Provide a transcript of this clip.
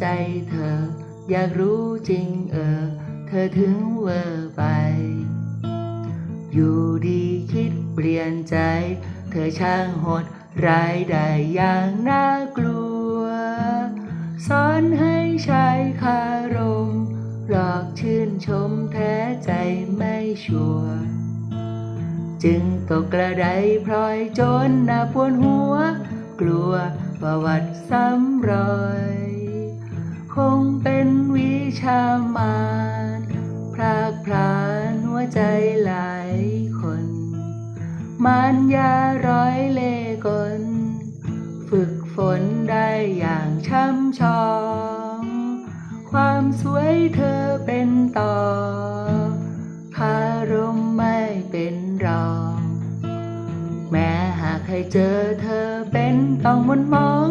ใจเธอ อยากรู้จริงเออ เธอถึงเวอร์ไป อยู่ดีคิดเปลี่ยนใจ เธอช่างโหดร้ายได้อย่างน่ากลัวสอนให้ชายคารมหลอกชื่นชมแท้ใจไม่ชัวร์จึงตกกระไดพลอยจนหน้าปวดหัว กลัวประวัติซ้ำรอย ชามารพรากพรานหัวใจหลายคน มารยาร้อยเลกล ฝึกฝนได้อย่างช่ำชอง ความสวยเธอเป็นต่อคารมไม่เป็นรอง แม้หากให้เจอเธอเป็นต้องมนมอง